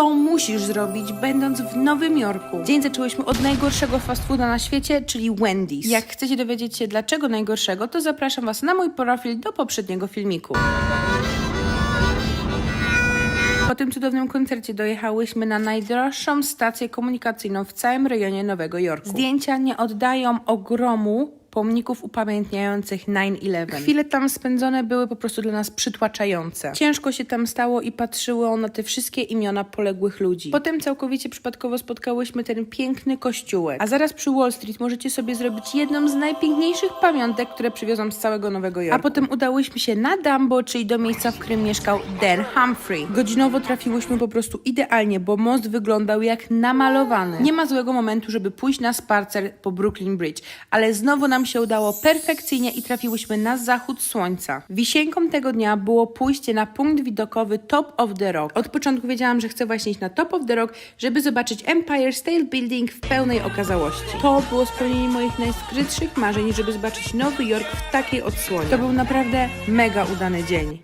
To musisz zrobić, będąc w Nowym Jorku. Dzień zaczęłyśmy od najgorszego fast fooda na świecie, czyli Wendy's. Jak chcecie dowiedzieć się dlaczego najgorszego, to zapraszam Was na mój profil do poprzedniego filmiku. Po tym cudownym koncercie dojechałyśmy na najdroższą stację komunikacyjną w całym rejonie Nowego Jorku. Zdjęcia nie oddają ogromu pomników upamiętniających 9-11. Chwile tam spędzone były po prostu dla nas przytłaczające. Ciężko się tam stało i patrzyło na te wszystkie imiona poległych ludzi. Potem całkowicie przypadkowo spotkałyśmy ten piękny kościółek. A zaraz przy Wall Street możecie sobie zrobić jedną z najpiękniejszych pamiątek, które przywiozłam z całego Nowego Jorku. A potem udałyśmy się na Dumbo, czyli do miejsca, w którym mieszkał Dan Humphrey. Godzinowo trafiłyśmy po prostu idealnie, bo most wyglądał jak namalowany. Nie ma złego momentu, żeby pójść na spacer po Brooklyn Bridge, ale znowu nam się udało perfekcyjnie i trafiłyśmy na zachód słońca. Wisienką tego dnia było pójście na punkt widokowy Top of the Rock. Od początku wiedziałam, że chcę właśnie iść na Top of the Rock, żeby zobaczyć Empire State Building w pełnej okazałości. To było spełnienie moich najskrytszych marzeń, żeby zobaczyć Nowy Jork w takiej odsłonie. To był naprawdę mega udany dzień.